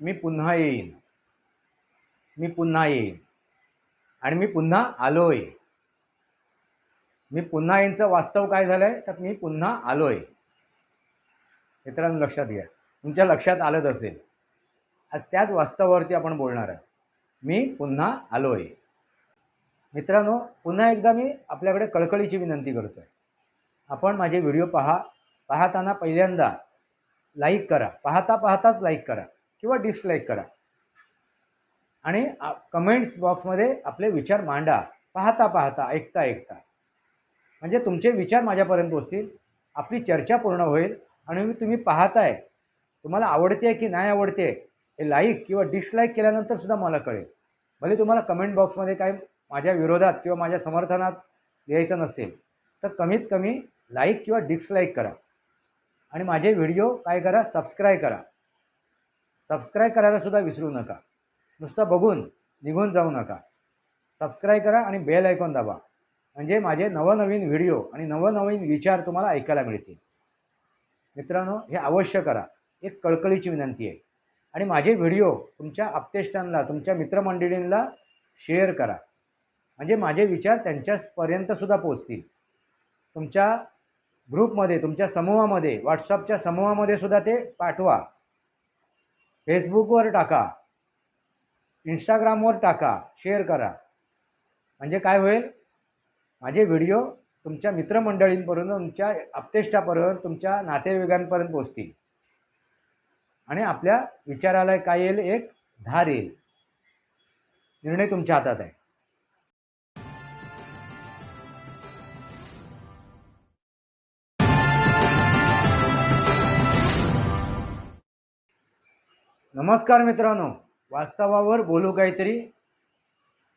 मी पुन्हा येईन. मी पुन्हा येईन. आणि मी पुन्हा आलोय. मी पुन्हा येईनचं वास्तव काय झालंय? तर मी पुन्हा आलोय. मित्रांनो लक्षात घ्या. तुमच्या लक्षात आलंच असेल. आज त्याच वास्तवावरती आपण बोलणार आहे. मी पुन्हा आलोय. मित्रांनो पुन्हा एकदा मी आपल्याकडे कळकळीची विनंती करतो आहे आपण माझे व्हिडिओ पहा. पाहताना पहिल्यांदा लाईक करा. पाहता पाहताच लाईक करा. किंवा डिसलाईक करा. आणि कमेंट्स बॉक्समध्ये आपले विचार मांडा. पाहता पाहता ऐकता ऐकता. म्हणजे तुमचे विचार माझ्यापर्यंत पोचतील. आपली चर्चा पूर्ण होईल आणि मी तुम्ही पाहताय. तुम्हाला आवडते की नाही आवडते हे लाईक किंवा डिसलाईक केल्यानंतर सुद्धा मला कळेल. भले तुम्हाला कमेंट बॉक्समध्ये काय माझ्या विरोधात किंवा माझ्या समर्थनात लिहायचं नसेल तर कमीत कमी लाईक किंवा डिसलाईक करा. आणि माझे व्हिडिओ काय करा? सबस्क्राईब करा. सबस्क्राईब करायला सुद्धा विसरू नका. नुसतं बघून निघून जाऊ नका. सबस्क्राईब करा आणि बेल ऐकून दाबा. म्हणजे माझे नवनवीन व्हिडिओ आणि नवनवीन विचार तुम्हाला ऐकायला मिळतील. मित्रांनो हे अवश्य करा. एक कळकळीची विनंती आहे. आणि माझे व्हिडिओ तुमच्या आपतेष्टांना तुमच्या मित्रमंडळींना शेअर करा. म्हणजे माझे विचार त्यांच्यापर्यंतसुद्धा पोचतील तुमच्या ग्रुपमध्ये तुमच्या समूहामध्ये व्हॉट्सअपच्या समूहामध्ये सुद्धा ते पाठवा. फेसबुकवर टाका. इंस्टाग्रामवर टाका. शेअर करा. म्हणजे काय होईल? माझे व्हिडिओ तुमच्या मित्रमंडळींपर्यंत तुमच्या आपतेष्टापर्यंत तुमच्या नातेवाईकांपर्यंत पोचतील आणि आपल्या विचाराला काय येईल? एक धार येईल. निर्णय तुमच्या हातात आहे. नमस्कार मित्रांनो. वास्तवावर बोलू काहीतरी.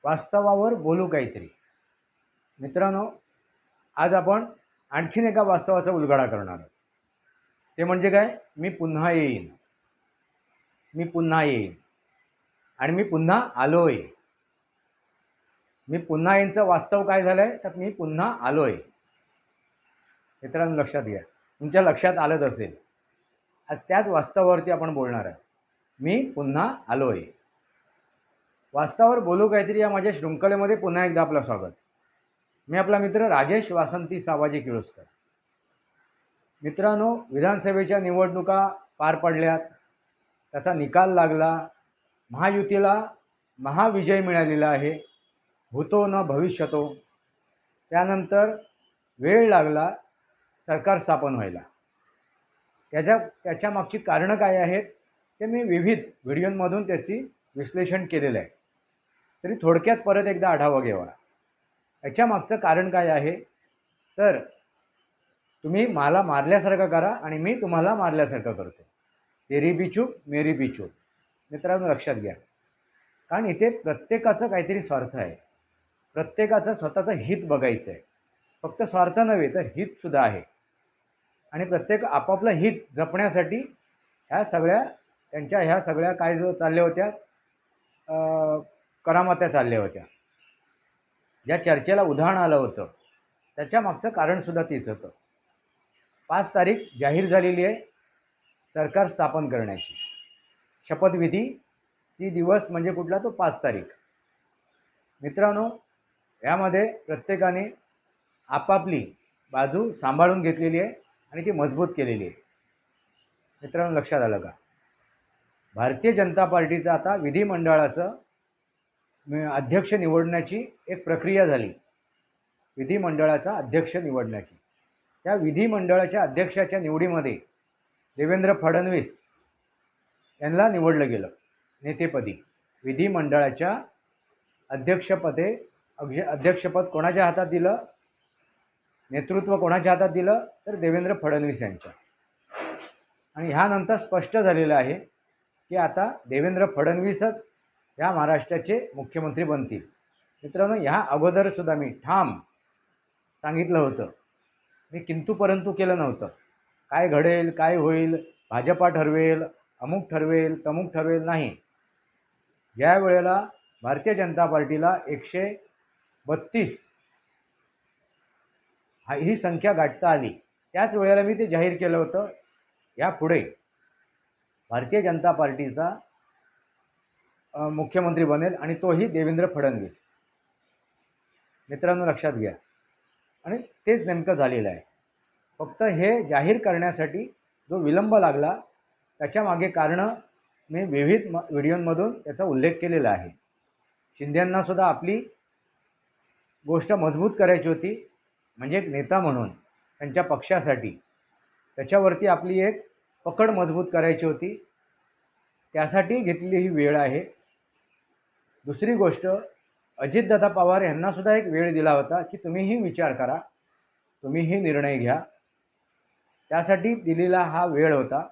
वास्तवावर बोलू काहीतरी. मित्रांनो आज आपण आणखीन एका वास्तवाचा उलगडा करणार आहोत. ते म्हणजे काय? मी पुन्हा येईन. मी पुन्हा येईन. आणि मी पुन्हा आलोय. मी पुन्हा येईनचं वास्तव काय झालं आहे तर मी पुन्हा आलोय. मित्रांनो लक्षात घ्या. तुमच्या लक्षात आलंच असेल. आज त्याच वास्तवावरती आपण बोलणार आहे मी पुन्हा आलो आहे वास्तवावर बोलू काहीतरी या माझ्या शृंखलेमध्ये पुन्हा एकदा आपलं स्वागत. मी आपला मित्र राजेश वासंती सावाजी किळोस्कर. मित्रांनो विधानसभेच्या निवडणुका पार पडल्यात. त्याचा निकाल लागला. महायुतीला महाविजय मिळालेला आहे. होतो न भविष्यतो. त्यानंतर वेळ लागला. सरकार स्थापन व्हायला. त्याच्या त्याच्या मागची कारणं काय आहेत? ते मी विविध व्हिडिओंमधून त्याची विश्लेषण केलेलं आहे. तरी थोडक्यात परत एकदा आढावा घ्यावा. याच्या मागचं कारण काय आहे? तर तुम्ही मला मारल्यासारखं करा आणि मी तुम्हाला मारल्यासारखं करतो. तेरी बिचूप मेरी बिचूप मित्रांनो लक्षात घ्या. कारण इथे प्रत्येकाचं काहीतरी स्वार्थ आहे. प्रत्येकाचं स्वतःचं हित बघायचं आहे फक्त स्वार्थ नव्हे तर हितसुद्धा आहे. आणि प्रत्येक आपापलं हित जपण्यासाठी ह्या सगळ्या त्यांच्या ह्या सगळ्या काय जो चालल्या होत्या करामत्या चालल्या होत्या. ज्या चर्चेला उदाहरण आलं होतं त्याच्या मागचं कारणसुद्धा तीच होतं. पाच तारीख जाहीर झालेली आहे सरकार स्थापन करण्याची. शपथविधीची दिवस म्हणजे कुठला तो पाच तारीख. मित्रांनो यामध्ये प्रत्येकाने आपापली बाजू सांभाळून घेतलेली आहे आणि ती मजबूत केलेली आहे. मित्रांनो लक्षात आलं का? भारतीय जनता पार्टीचं आता विधिमंडळाचं अध्यक्ष निवडण्याची एक प्रक्रिया झाली. विधिमंडळाचा अध्यक्ष निवडण्याची. त्या विधिमंडळाच्या अध्यक्षाच्या निवडीमध्ये देवेंद्र फडणवीस यांना निवडलं गेलं नेतेपदी. विधिमंडळाच्या अध्यक्षपदे अग्ष अध्यक्षपद कोणाच्या हातात दिलं? नेतृत्व कोणाच्या हातात दिलं? तर देवेंद्र फडणवीस यांच्या. आणि ह्यानंतर स्पष्ट झालेलं आहे की आता देवेंद्र फडणवीसच ह्या महाराष्ट्राचे मुख्यमंत्री बनतील. मित्रांनो ह्या अगोदरसुद्धा मी ठाम सांगितलं होतं. मी किंतू परंतु केलं नव्हतं. काय घडेल काय होईल भाजपा ठरवेल अमुक ठरवेल तमुक ठरवेल नाही. ज्या वेळेला भारतीय जनता पार्टीला एकशे बत्तीस हा ही संख्या गाठता आली. त्याच वेळेला मी ते जाहीर केलं होतं. यापुढे भारतीय जनता पार्टीचा मुख्यमंत्री बनेल आणि तोही देवेंद्र फडणवीस. मित्रांनो लक्षात घ्या. आणि तेच नेमकं झालेलं आहे. फक्त हे जाहीर करण्यासाठी जो विलंब लागला त्याच्यामागे कारणं मी विविध म व्हिडिओंमधून त्याचा उल्लेख केलेला आहे. शिंदेंना आपली गोष्ट मजबूत करायची होती. म्हणजे एक नेता म्हणून त्यांच्या पक्षासाठी. त्याच्यावरती आपली एक पकड मजबूत करायची होती. त्यासाठी घेतलेली ही वेळ आहे. दुसरी गोष्ट अजितदादा पवार यांनासुद्धा एक वेळ दिला होता की तुम्हीही विचार करा तुम्हीही निर्णय घ्या. त्यासाठी दिलेला हा वेळ होता.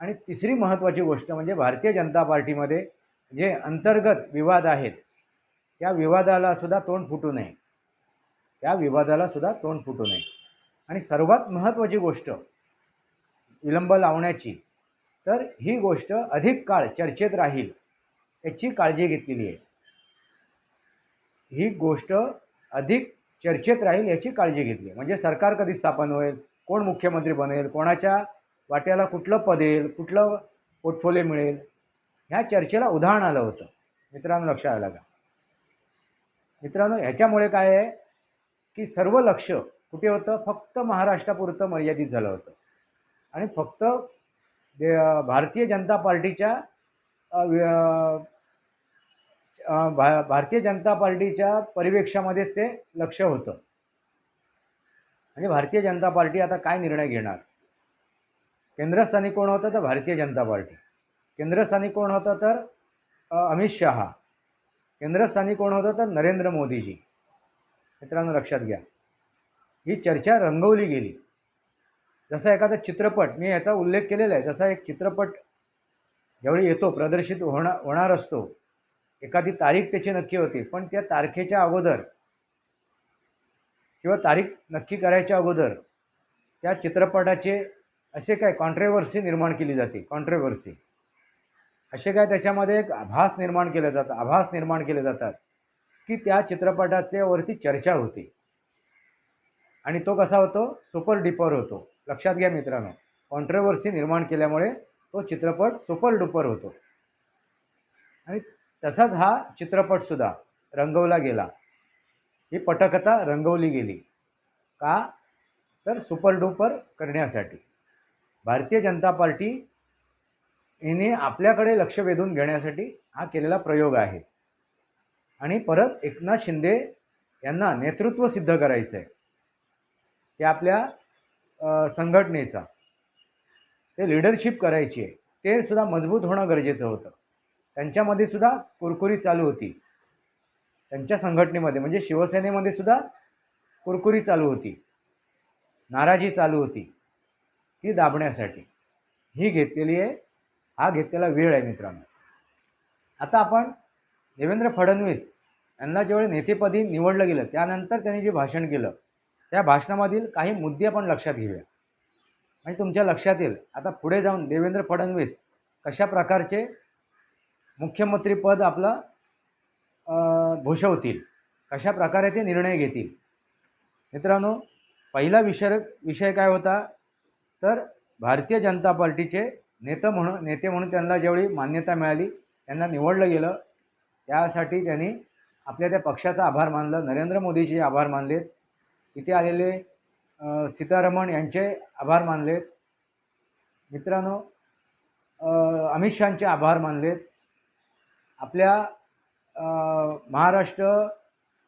आणि तिसरी महत्त्वाची गोष्ट म्हणजे भारतीय जनता पार्टीमध्ये जे अंतर्गत विवाद आहेत त्या विवादाला सुद्धा तोंड फुटू नये. त्या विवादाला सुद्धा तोंड फुटू नये. आणि सर्वात महत्त्वाची गोष्ट विलंब लावण्याची. तर ही गोष्ट अधिक काळ चर्चेत राहील याची काळजी घेतलेली आहे. ही गोष्ट अधिक चर्चेत राहील याची काळजी घेतली आहे. म्हणजे सरकार कधी स्थापन होईल कोण मुख्यमंत्री बनेल कोणाच्या वाट्याला कुठलं पद येईल कुठलं पोर्टफोलिओ मिळेल ह्या चर्चेला उदाहरण आलं होतं. मित्रांनो लक्षात आलं का? मित्रांनो ह्याच्यामुळे काय आहे की सर्व लक्ष कुठे होतं? फक्त महाराष्ट्रापुरतं मर्यादित झालं होतं. आणि फक्त भारतीय जनता पार्टीच्या भा भारतीय जनता पार्टीच्या परिवेक्षामध्ये ते लक्ष होतं. म्हणजे भारतीय जनता पार्टी आता काय निर्णय घेणार? केंद्रस्थानी कोण होतं तर भारतीय जनता पार्टी. केंद्रस्थानी कोण होतं तर अमित शहा. केंद्रस्थानी कोण होतं तर नरेंद्र मोदीजी. मित्रांनो लक्षात घ्या. ही चर्चा रंगवली गेली. जसा एखादा चित्रपट मी याचा उल्लेख केलेला आहे जसा एक चित्रपट ज्यावेळी येतो प्रदर्शित होणार होणार असतो. एखादी तारीख त्याची नक्की होती पण त्या तारखेच्या अगोदर किंवा तारीख नक्की करायच्या अगोदर त्या चित्रपटाचे असे काय कॉन्ट्रेवर्सी निर्माण केली जाते कॉन्ट्रेवर्सी असे काय त्याच्यामध्ये एक आभास निर्माण केले जातात आभास निर्माण केले जातात की त्या चित्रपटाच्या वरती चर्चा होती. आणि तो कसा होतो? सुपर डिपर होतो. लक्षात घ्या मित्रांनो. कॉन्ट्रवर्सी निर्माण केल्यामुळे तो चित्रपट सुपर डुपर होतो. आणि तसाच हा चित्रपटसुद्धा रंगवला गेला. ही पटकथा रंगवली गेली. का? तर सुपर डुपर करण्यासाठी. भारतीय जनता पार्टी हिने आपल्याकडे लक्ष वेधून घेण्यासाठी हा केलेला प्रयोग आहे. आणि परत एकनाथ शिंदे यांना नेतृत्व सिद्ध करायचं आहे ते आपल्या संघटनेचा. ते लिडरशिप करायची आहे ते सुद्धा मजबूत होणं गरजेचं होतं. त्यांच्यामध्ये सुद्धा कुरकुरी चालू होती. त्यांच्या संघटनेमध्ये म्हणजे शिवसेनेमध्ये सुद्धा कुरकुरी चालू होती. नाराजी चालू होती. ती दाबण्यासाठी. ही घेतलेली आहे हा घेतलेला वेळ आहे मित्रांनो. आता आपण देवेंद्र फडणवीस यांना ज्यावेळी नेतेपदी निवडलं गेलं त्यानंतर त्यांनी जे भाषण केलं त्या भाषणामधील काही मुद्दे आपण लक्षात घेऊया. आणि तुमच्या लक्षात येईल आता पुढे जाऊन देवेंद्र फडणवीस कशा प्रकारचे मुख्यमंत्रीपद आपलं भूषवतील कशा प्रकारे ते निर्णय घेतील? मित्रांनो पहिला विषय विषय काय होता? तर भारतीय जनता पार्टीचे नेते म्हणून नेते म्हणून त्यांना ज्यावेळी मान्यता मिळाली त्यांना निवडलं गेलं. त्यासाठी त्यांनी आपल्या त्या पक्षाचा आभार मानलं. नरेंद्र मोदीचे आभार मानलेत. इथे आलेले सीतारमण यांचे आभार मानलेत. मित्रांनो अमित शहाचे आभार मानलेत. आपल्या महाराष्ट्र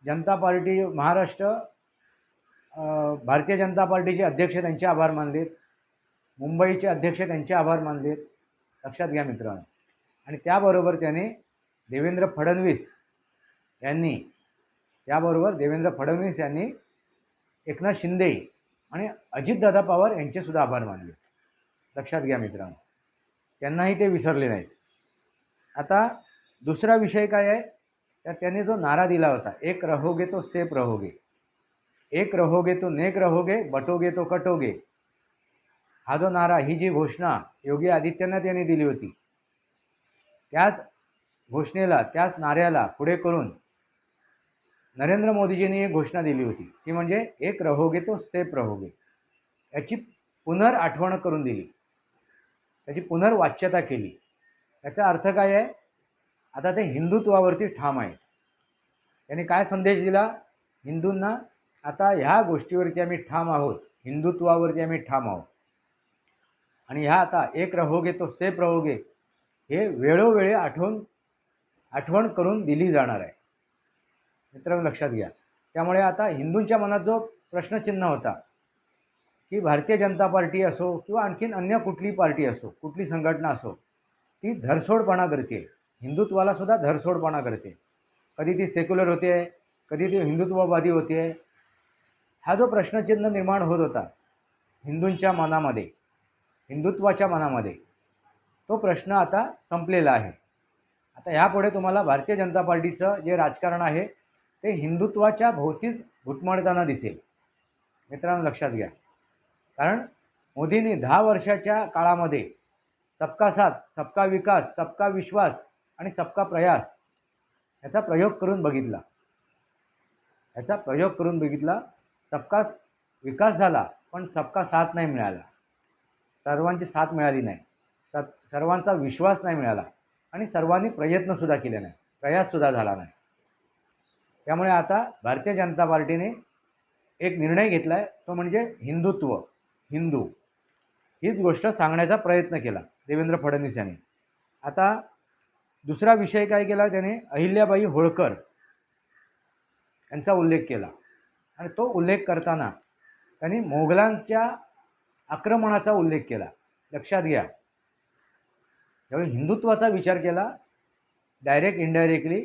जनता पार्टी महाराष्ट्र भारतीय जनता पार्टीचे अध्यक्ष त्यांचे आभार मानलेत. मुंबईचे अध्यक्ष त्यांचे आभार मानलेत. लक्षात घ्या मित्रांनो. आणि त्याबरोबर त्याने देवेंद्र फडणवीस यांनी त्याबरोबर देवेंद्र फडणवीस यांनी एकनाथ शिंदे आणि अजितदादा पवार यांचेसुद्धा आभार मानले. लक्षात घ्या मित्रांनो. त्यांनाही ते विसरले नाहीत. आता दुसरा विषय काय आहे? तर त्यांनी जो नारा दिला होता एक रहोगे तो सेफ रहोगे. एक रहोगे तो नेक रहोगे बटोगे तो कटोगे. हा जो नारा ही जी घोषणा योगी आदित्यनाथ यांनी दिली होती त्याच घोषणेला त्याच नाऱ्याला पुढे करून नरेंद्र मोदीजींनी एक घोषणा दिली होती. ती म्हणजे एक रहोगे तो सेफ रहोगे. याची पुनर्आठवण करून दिली. त्याची पुनर्वाच्यता केली. याचा अर्थ काय आहे? आता ते हिंदुत्वावरती ठाम आहे त्यांनी काय संदेश दिला? हिंदूंना आता ह्या गोष्टीवरती आम्ही ठाम आहोत. हिंदुत्वावरती आम्ही ठाम आहोत. आणि ह्या आता एक रहोगे तो सेफ रहोगे हे वेळोवेळी आठवण आठवण करून दिली जाणार आहे. मित्रांनो लक्षात घ्या. त्यामुळे आता हिंदूंच्या मनात जो प्रश्नचिन्ह होता की भारतीय जनता पार्टी असो किंवा आणखीन अन्य कुठली पार्टी असो कुठली संघटना असो ती धरसोडपणा करते. हिंदुत्वाला सुद्धा धरसोडपणा करते. कधी ती सेक्युलर होते आहे कधी ती हिंदुत्ववादी होते. आहे हा जो प्रश्नचिन्ह निर्माण होत होता हिंदूंच्या मनामध्ये हिंदुत्वाच्या मनामध्ये तो प्रश्न आता संपलेला आहे. आता ह्यापुढे तुम्हाला भारतीय जनता पार्टीचं जे राजकारण आहे ते हिंदुत्वाच्या भोवतीच घुटमळताना दिसेल. मित्रांनो लक्षात घ्या. कारण मोदींनी दहा वर्षाच्या काळामध्ये सबका साथ सबका विकास सबका विश्वास आणि सबका प्रयास याचा प्रयोग करून बघितला. याचा प्रयोग करून बघितला सबका विकास झाला पण सबका साथ नाही मिळाला. सर्वांची साथ मिळाली नाही. स सर्वांचा विश्वास नाही मिळाला आणि सर्वांनी प्रयत्नसुद्धा केले नाही. प्रयाससुद्धा झाला नाही. त्यामुळे आता भारतीय जनता पार्टीने एक निर्णय घेतला आहे तो म्हणजे हिंदुत्व हिंदू. हीच गोष्ट सांगण्याचा प्रयत्न केला देवेंद्र फडणवीस यांनी. आता दुसरा विषय काय केला त्याने अहिल्याबाई होळकर यांचा उल्लेख केला. आणि तो उल्लेख करताना त्यांनी मोगलांच्या आक्रमणाचा उल्लेख केला. लक्षात घ्या. ज्यावेळी हिंदुत्वाचा विचार केला डायरेक्ट इनडायरेक्टली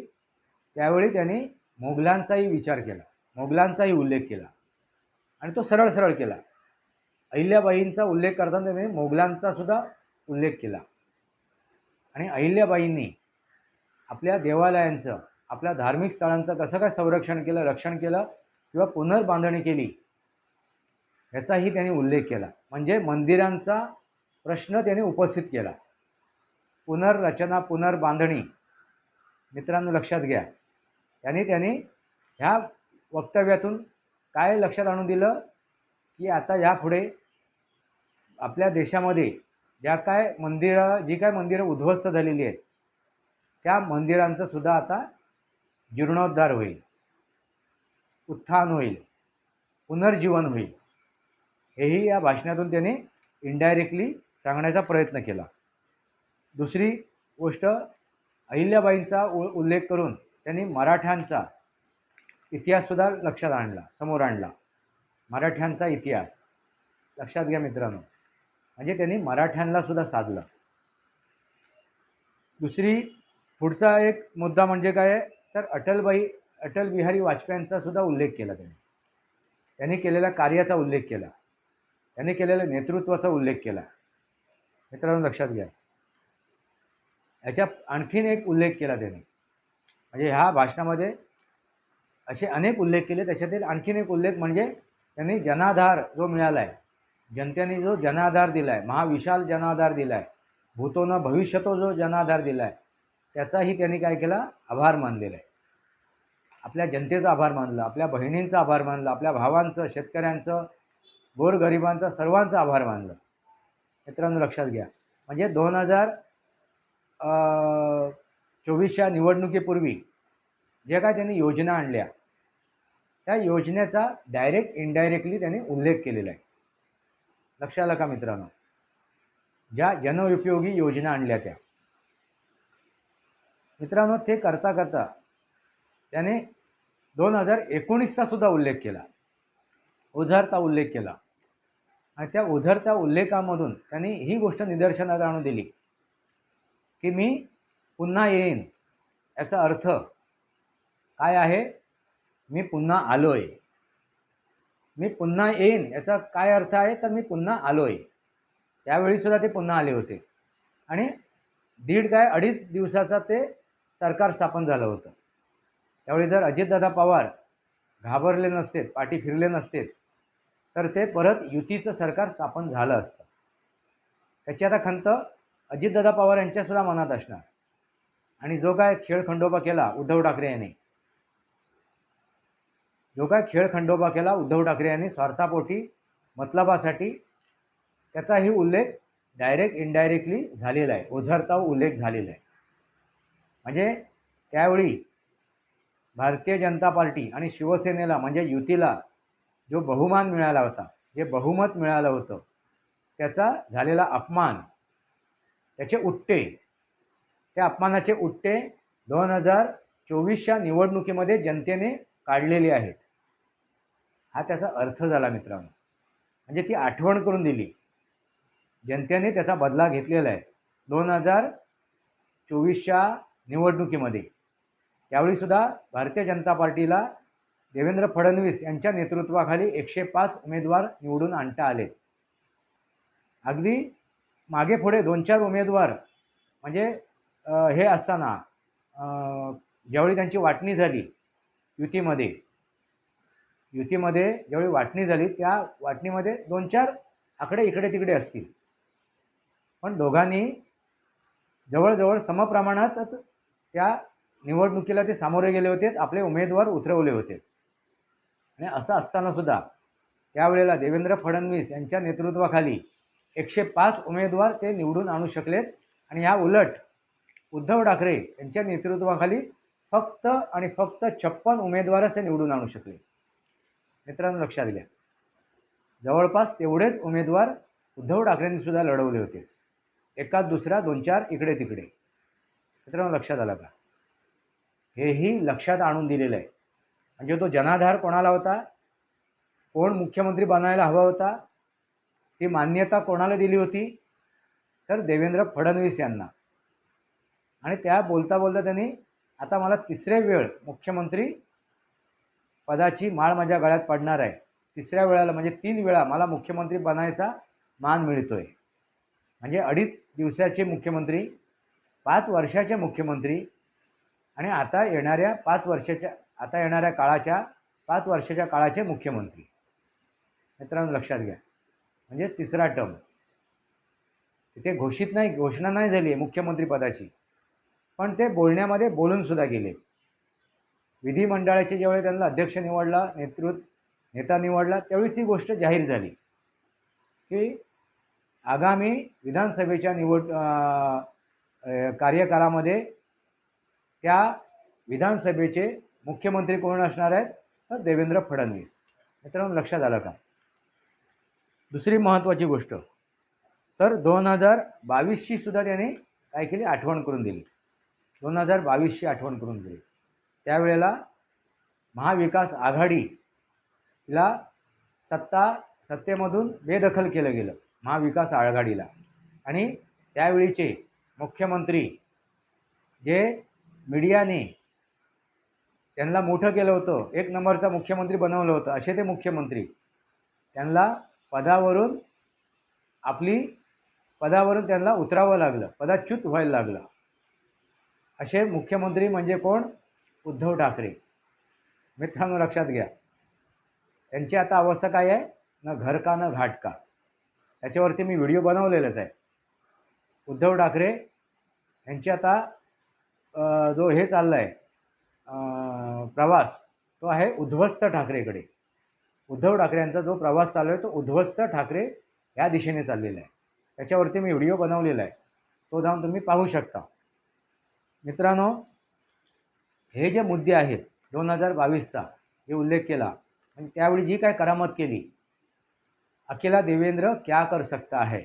त्यावेळी त्यांनी मोगलांचाही विचार केला मोगलांचाही उल्लेख केला आणि तो सरळ सरळ केला. अहिल्याबाईंचा उल्लेख करताना त्याने मोगलांचा सुद्धा उल्लेख केला. आणि अहिल्याबाईंनी आपल्या देवालयांचं आपल्या धार्मिक स्थळांचं कसं काय संरक्षण केलं रक्षण केलं किंवा पुनर्बांधणी केली ह्याचाही त्यांनी उल्लेख केला. म्हणजे मंदिरांचा प्रश्न त्याने उपस्थित केला. पुनर्रचना पुनर्बांधणी मित्रांनो लक्षात घ्या. त्याने त्यांनी ह्या वक्तव्यातून काय लक्षात आणून दिलं की आता यापुढे आपल्या देशामध्ये ज्या काय मंदिरं जी काय मंदिरं उद्ध्वस्त झालेली आहेत त्या मंदिरांचं सुद्धा आता जीर्णोद्धार होईल उत्थान होईल पुनर्जीवन होईल. हेही या भाषणातून त्याने इनडायरेक्टली सांगण्याचा प्रयत्न केला. दुसरी गोष्ट अहिल्याबाईंचा उ उल्लेख करून त्यांनी मराठ्यांचा इतिहाससुद्धा लक्षात आणला समोर आणला. मराठ्यांचा इतिहास. लक्षात घ्या मित्रांनो. म्हणजे त्यांनी मराठ्यांना सुद्धा साधलं. दुसरी पुढचा एक मुद्दा म्हणजे काय तर अटलबाई अटल बिहारी वाजपेयींचा सुद्धा उल्लेख केला त्यांनी. त्यांनी केलेल्या कार्याचा उल्लेख केला. त्यांनी केलेल्या नेतृत्वाचा उल्लेख केला. मित्रांनो लक्षात घ्या. याच्या आणखीन एक उल्लेख केला त्यांनी. म्हणजे ह्या भाषणामध्ये असे अनेक उल्लेख केले त्याच्यातील आणखीन एक उल्लेख म्हणजे त्यांनी जनाधार जो मिळाला आहे जनतेने जो जनाधार दिला आहे महाविशाल जनाधार दिला आहे भूतोनं भविष्यतो जो जनाधार दिला आहे त्याचाही त्यांनी काय केला? आभार मानलेला आहे. आपल्या जनतेचा आभार मानला आपल्या बहिणींचा आभार मानला आपल्या भावांचं शेतकऱ्यांचं गोरगरिबांचा सर्वांचा आभार मानलं. मित्रांनो लक्षात घ्या. म्हणजे दोन हजार चोवीसच्या निवडणुकीपूर्वी ज्या काय त्यांनी योजना आणल्या त्या योजनेचा डायरेक्ट इनडायरेक्टली त्यांनी उल्लेख केलेला आहे. लक्षात आलं का मित्रांनो? ज्या जनउपयोगी योजना आणल्या त्या. मित्रांनो ते करता करता त्याने दोन हजार एकोणीसचा सुद्धा उल्लेख केला. ओझरता उल्लेख केला. आणि त्या ओझरता उल्लेखामधून त्यांनी ही गोष्ट निदर्शनात आणून दिली की मी पुन्हा येईन. याचा अर्थ काय आहे? मी पुन्हा आलो आहे मी पुन्हा येईन याचा काय अर्थ आहे? तर मी पुन्हा आलो आहे त्यावेळीसुद्धा ते पुन्हा आले होते. आणि दीड काय? अडीच दिवसाचा ते सरकार स्थापन झालं होतं. त्यावेळी जर अजितदादा पवार घाबरले नसते पाठी फिरले नसते तर ते परत युतीचं सरकार स्थापन झालं असतं. त्याची आता खंत अजितदादा पवार यांच्यासुद्धा मनात असणार. आणि जो काय खेळ खंडोबा केला उद्धव ठाकरे यांनी. जो काय खेळ खंडोबा केला उद्धव ठाकरे यांनी स्वार्थापोटी मतलबासाठी त्याचाही उल्लेख डायरेक्ट इनडायरेक्टली झालेला आहे. ओझरता उल्लेख झालेला आहे. म्हणजे त्यावेळी भारतीय जनता पार्टी आणि शिवसेनेला म्हणजे युतीला जो बहुमान मिळाला होता जे बहुमत मिळालं होतं त्याचा झालेला अपमान त्याचे उट्टे त्या अपमानाचे उट्टे दोन हजार चोवीसच्या निवडणुकीमध्ये जनतेने काढलेले आहेत. हा त्याचा अर्थ झाला मित्रांनो. म्हणजे ती आठवण करून दिली. जनतेने त्याचा बदला घेतलेला आहे. दोन हजार चोवीसच्या निवडणुकीमध्ये. त्यावेळीसुद्धा भारतीय जनता पार्टीला देवेंद्र फडणवीस यांच्या नेतृत्वाखाली एकशे पाच उमेदवार निवडून आणता आले. अगदी मागे पुढे दोन चार उमेदवार म्हणजे हे असताना ज्यावेळी त्यांची वाटणी झाली युतीमध्ये युतीमध्ये ज्यावेळी वाटणी झाली त्या वाटणीमध्ये दोन चार आकडे इकडे तिकडे असतील. पण दोघांनी जवळजवळ समप्रमाणातच त्या निवडणुकीला ते सामोरे गेले होते आपले उमेदवार उतरवले होते. आणि असं असताना सुद्धा त्यावेळेला देवेंद्र फडणवीस यांच्या नेतृत्वाखाली एकशे पाच उमेदवार ते निवडून आणू शकलेत. आणि या उलट उद्धव ठाकरे यांच्या नेतृत्वाखाली फक्त आणि फक्त छप्पन उमेदवारच ते निवडून आणू शकले. मित्रांनो लक्षात घ्या. जवळपास तेवढेच उमेदवार उद्धव ठाकरेंनी सुद्धा लढवले होते. एकाच दुसरा दोन चार इकडे तिकडे. मित्रांनो लक्षात आलं का? हेही लक्षात आणून दिलेलं आहे. म्हणजे तो जनाधार कोणाला होता? कोण मुख्यमंत्री बनायला हवा होता? ती मान्यता कोणाला दिली होती? तर देवेंद्र फडणवीस यांना. आणि त्या बोलता बोलता त्यांनी आता मला तिसरे वेळ मुख्यमंत्री पदाची माळ माझ्या गळ्यात पडणार आहे. तिसऱ्या वेळाला म्हणजे तीन वेळा मला मुख्यमंत्री बनायचा मान मिळतोय. म्हणजे अडीच दिवसाचे मुख्यमंत्री पाच वर्षाचे मुख्यमंत्री आणि आता येणाऱ्या पाच वर्षाच्या आता येणाऱ्या काळाच्या पाच वर्षाच्या काळाचे मुख्यमंत्री. मित्रांनो लक्षात घ्या. म्हणजे तिसरा टर्म. तिथे घोषित नाही घोषणा नाही झाली आहे मुख्यमंत्रीपदाची पण ते बोलण्यामध्ये बोलून सुद्धा गेले. विधिमंडळाचे ज्यावेळी त्यांना अध्यक्ष निवडला नेतृत्व नेता निवडला त्यावेळी ती गोष्ट जाहीर झाली. की आगामी विधानसभेच्या निवड कार्यकाळामध्ये कार्यकालामध्ये त्या विधानसभेचे मुख्यमंत्री कोण असणार आहेत? तर देवेंद्र फडणवीस. मित्रांनो लक्षात आलं का? दुसरी महत्त्वाची गोष्ट तर दोन हजार बावीसची सुद्धा त्याने काय केली? आठवण करून दिली. दोन हजार बावीसची आठवण करून दिली त्यावेळेला महाविकास आघाडीला सत्ता सत्तेमधून बेदखल केलं गेलं महाविकास आघाडीला. आणि त्यावेळीचे मुख्यमंत्री जे मीडियाने त्यांना मोठं केलं होतं एक नंबरचा मुख्यमंत्री बनवलं होतं असे ते मुख्यमंत्री त्यांना पदावरून आपली पदावरून त्यांना उतरावं लागलं पदाच्युत व्हायला लागलं. असे मुख्यमंत्री म्हणजे कोण? उद्धव ठाकरे. मित्रांनो लक्षात घ्या. त्यांची आता अवस्था काय आहे? न घर का न घाट का त्याच्यावरती मी व्हिडिओ बनवलेलाच आहे. उद्धव ठाकरे यांची आता जो हे चालला आहे प्रवास तो आहे उद्ध्वस्त ठाकरेकडे. उद्धव ठाकरे यांचा जो प्रवास चालू आहे तो उद्ध्वस्त ठाकरे या दिशेने चाललेला आहे. त्याच्यावरती मी व्हिडिओ बनवलेला आहे. तो जाऊन तुम्ही पाहू शकता. मित्रांनो हे जे मुद्दे आहेत दोन हजार बावीसचा जे उल्लेख केला. आणि त्यावेळी जी काय करामत केली अकेला देवेंद्र क्या कर सकता है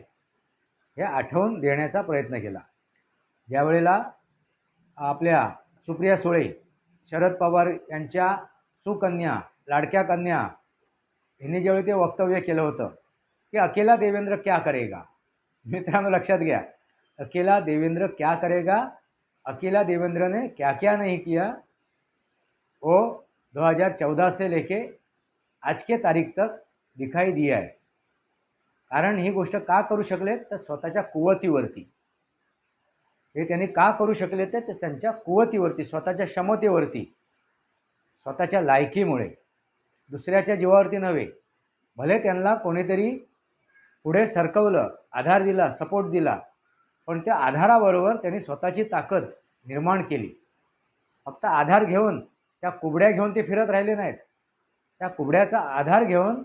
हे आठवून देण्याचा प्रयत्न केला. ज्यावेळेला आपल्या सुप्रिया सुळे शरद पवार यांच्या सुकन्या लाडक्या कन्या यांनी ज्यावेळी ते वक्तव्य केलं होतं की अकेला देवेंद्र क्या करेगा? मित्रांनो लक्षात घ्या. अकेला देवेंद्र क्या करेगा? अकेला देवेंद्र ने क्या क्या नहीं किया? वो 2014 से लेके आज के तारीख तक दिखाई दिया है। कारण ही गोष्ट का करू शकले तर स्वतःच्या कुवतीवरती। हे त्यांनी का करू शकले ते ते त्यांच्या कुवतीवरती स्वतःच्या क्षमतेवरती स्वतःच्या लायकीमुळे दुसऱ्याच्या जीवावरती नव्हे भले त्यांना कोणीतरी पुढे सरकवलं आधार दिला सपोर्ट दिला पण त्या आधाराबरोबर त्यांनी स्वतःची ताकद निर्माण केली. फक्त आधार घेऊन त्या कुबड्या घेऊन ते फिरत राहिले नाहीत. त्या कुबड्याचा आधार घेऊन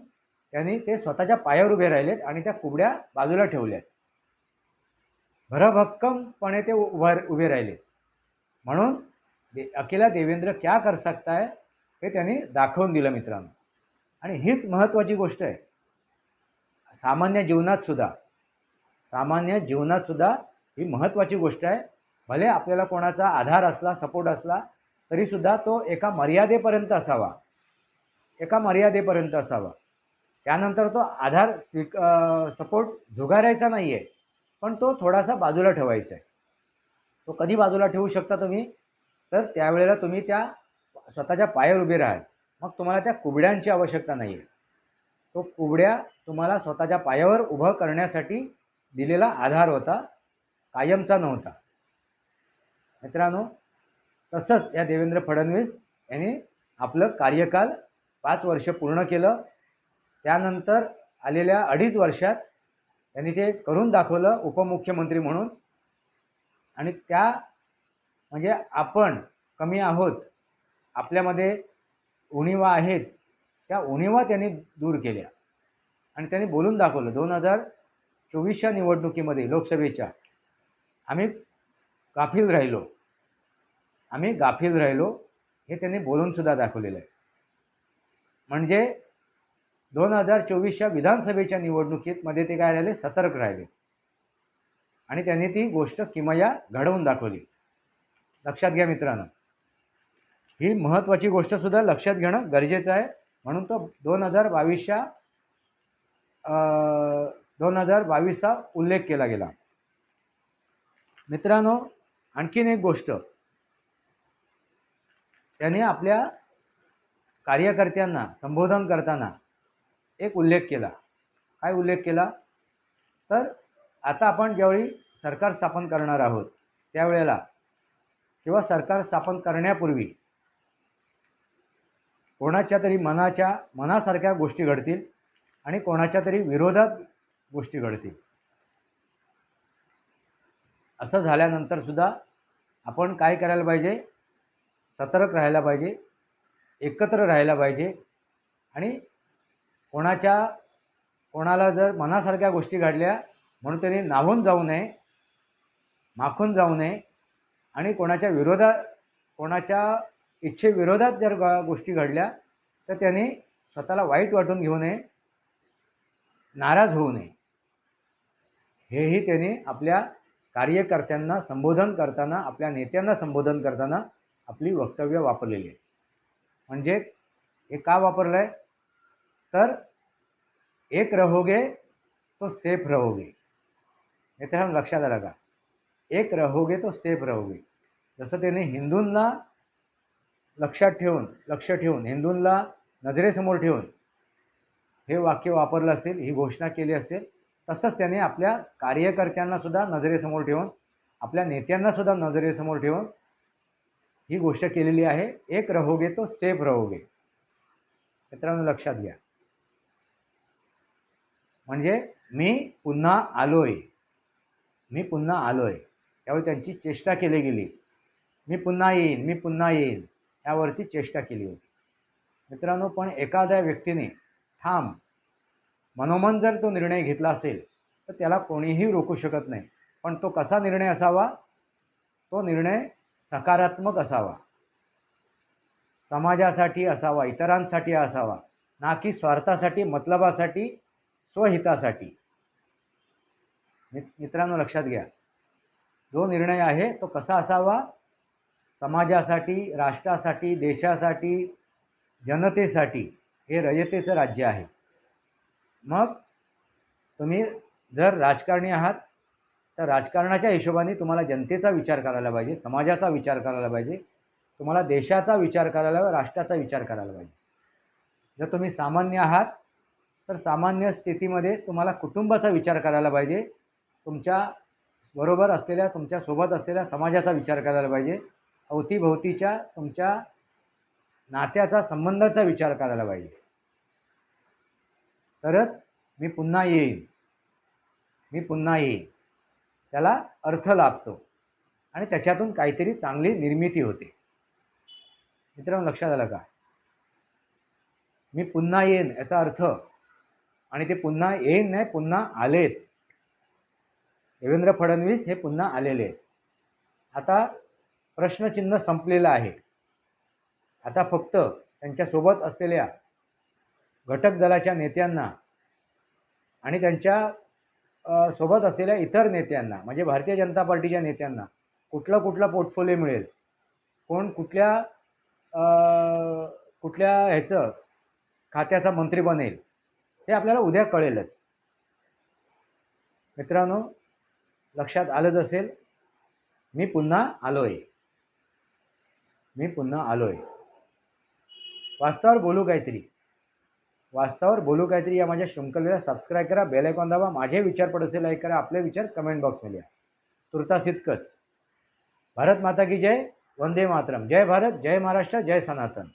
त्यांनी ते स्वतःच्या पायावर उभे राहिलेत आणि त्या कुबड्या बाजूला ठेवल्यात. भरभक्कमपणे ते उभार उभे राहिले. म्हणून दे अकेला देवेंद्र क्या कर सकता है हे त्यांनी दाखवून दिलं मित्रांनो. आणि हीच महत्त्वाची गोष्ट आहे. सामान्य जीवनात सुद्धा सामान्य जीवनात सुद्धा ही महत्त्वाची गोष्ट आहे. भले आपल्याला कोणाचा आधार असला सपोर्ट असला तरीसुद्धा तो एका मर्यादेपर्यंत असावा. एका मर्यादेपर्यंत असावा. त्यानंतर तो आधार स्वीक सपोर्ट झुगारायचा नाही आहे पण तो थोडासा बाजूला ठेवायचा आहे. तो कधी बाजूला ठेवू शकता तुम्ही? तर त्यावेळेला तुम्ही त्या स्वतःच्या पायावर उभे राहाल. मग तुम्हाला त्या कुबड्यांची आवश्यकता नाही आहे तो कुबड्या तुम्हाला स्वतःच्या पायावर उभं करण्यासाठी दिलेला आधार होता. कायमचा नव्हता. मित्रांनो तसंच या देवेंद्र फडणवीस यांनी आपलं कार्यकाल पाच वर्ष पूर्ण केलं. त्यानंतर आलेल्या अडीच वर्षात त्यांनी ते करून दाखवलं उपमुख्यमंत्री म्हणून. आणि त्या म्हणजे आपण कमी आहोत आपल्यामध्ये उणीवा आहेत त्या उणीवा त्यांनी दूर केल्या. आणि त्यांनी बोलून दाखवलं दोन हजार चोवीसच्या निवडणुकीमध्ये लोकसभेच्या आम्ही गाफील राहिलो. आम्ही गाफील राहिलो हे त्यांनी बोलूनसुद्धा दाखवलेलं आहे. म्हणजे दोन हजार चोवीसच्या विधानसभेच्या निवडणुकीत मध्ये ते काय राहिले? सतर्क राहिले. आणि त्यांनी ती गोष्ट किमया घडवून दाखवली. लक्षात घ्या मित्रांनो. ही महत्त्वाची गोष्टसुद्धा लक्षात घेणं गरजेचं आहे. म्हणून तो दोन हजार बावीसच्या दोन हजार बावीसचा उल्लेख केला गेला. मित्रांनो आणखीन एक गोष्ट. त्याने आपल्या कार्यकर्त्यांना संबोधन करताना एक उल्लेख केला. काय उल्लेख केला? तर आता आपण ज्यावेळी सरकार स्थापन करणार आहोत त्यावेळेला किंवा सरकार स्थापन करण्यापूर्वी कोणाच्या तरी मनाच्या मनासारख्या गोष्टी घडतील आणि कोणाच्या तरी विरोधात गोष्टी घडतील. असं झाल्यानंतर सुद्धा आपण काय करायला पाहिजे? सतर्क राहायला पाहिजे एकत्र राहायला पाहिजे आणि कोणाच्या कोणाला जर मनासारख्या गोष्टी घडल्या म्हणून त्यांनी नाहून जाऊ नये माखून जाऊ नये आणि कोणाच्या विरोधात कोणाच्या इच्छेविरोधात जर गोष्टी घडल्या तर त्यांनी स्वतःला वाईट वाटून घेऊ नये नाराज होऊ नये. हेही त्यांनी आपल्या कार्यकर्त्यांना संबोधन करताना आपल्या नेत्यांना संबोधन करताना आपली वक्तव्य वापरलेली आहे. म्हणजे हे का वापरलं आहे तर एक रहोगे तो सेफ रहोगे. मित्रांनो लक्षात आलं का एक रहोगे तो सेफ रहोगे. जसं त्याने हिंदूंना लक्षात ठेवून लक्ष ठेवून हिंदूंना नजरेसमोर ठेवून हे वाक्य वापरलं असेल ही घोषणा केली असेल तसंच त्याने आपल्या कार्यकर्त्यांना सुद्धा नजरेसमोर ठेवून आपल्या नेत्यांना सुद्धा नजरेसमोर ठेवून ही गोष्ट केलेली आहे. एक रहोगे तो सेफ रहोगे. मित्रांनो लक्षात घ्या. म्हणजे मी पुन्हा आलोय. मी पुन्हा आलोय. त्यावेळी त्यांची चेष्टा केली गेली. मी पुन्हा येईन मी पुन्हा येईन. यावरती चेष्टा केली होती. मित्रांनो पण एखाद्या व्यक्तीने ठाम मनोमन जर तो निर्णय घेतला असेल तर त्याला कोणीही रोखू शकत नाही. पण तो कसा निर्णय असावा? तो निर्णय सकारात्मक असावा. समाजासाठी असावा इतरांसाठी असावा ना की स्वार्थासाठी मतलबासाठी स्वहितासाठी. मित्रांनो लक्षात घ्या. जो निर्णय आहे तो कसा असावा? समाजासाठी राष्ट्रासाठी देशासाठी जनतेसाठी हे रयतेचं राज्य आहे. मग तुम्ही जर राजकारणी आहात तर राजकारणाच्या हिशोबाने तुम्हाला जनतेचा विचार करायला पाहिजे समाजाचा विचार करायला पाहिजे तुम्हाला देशाचा विचार करायला राष्ट्राचा विचार करायला पाहिजे. जर तुम्ही सामान्य आहात तर सामान्य स्थितीमध्ये तुम्हाला कुटुंबाचा विचार करायला पाहिजे तुमच्या बरोबर असलेल्या तुमच्यासोबत असलेल्या समाजाचा विचार करायला पाहिजे अवतीभोवतीच्या तुमच्या नात्याचा संबंधाचा विचार करायला पाहिजे. तरच मी पुन्हा येईन. मी पुन्हा येईन. त्याला अर्थ लाभतो. आणि त्याच्यातून काहीतरी चांगली निर्मिती होते. मित्रांनो लक्षात आलं का? मी पुन्हा येईन याचा अर्थ आणि ते पुन्हा येईन नाही पुन्हा आलेत. देवेंद्र फडणवीस हे पुन्हा आलेले आहेत. आता प्रश्नचिन्ह संपलेलं आहे. आता फक्त त्यांच्यासोबत असलेल्या घटक दलाच्या नेत्यांना आणि त्यांच्यासोबत असलेल्या इतर नेत्यांना म्हणजे भारतीय जनता पार्टीच्या नेत्यांना कुठलं कुठलं पोर्टफोलिओ मिळेल? कोण कुठल्या कुठल्या ह्याचं खात्याचा मंत्री बनेल? हे आपल्याला उद्या कळेलच. मित्रांनो लक्षात आलंच असेल मी पुन्हा आलोय. मी पुन्हा आलोय. वास्तवावर बोलू काहीतरी. वास्तवावर बोलू काहीतरी या माझ्या शृंखलेला सबस्क्राईब करा बेल आयकॉन दाबा माझे विचार पड असेल लाईक करा आपले विचार कमेंट बॉक्समध्ये या. तुर्तास इतकंच. भारत माता की जय वंदे मातरम. जय भारत जय महाराष्ट्र जय सनातन.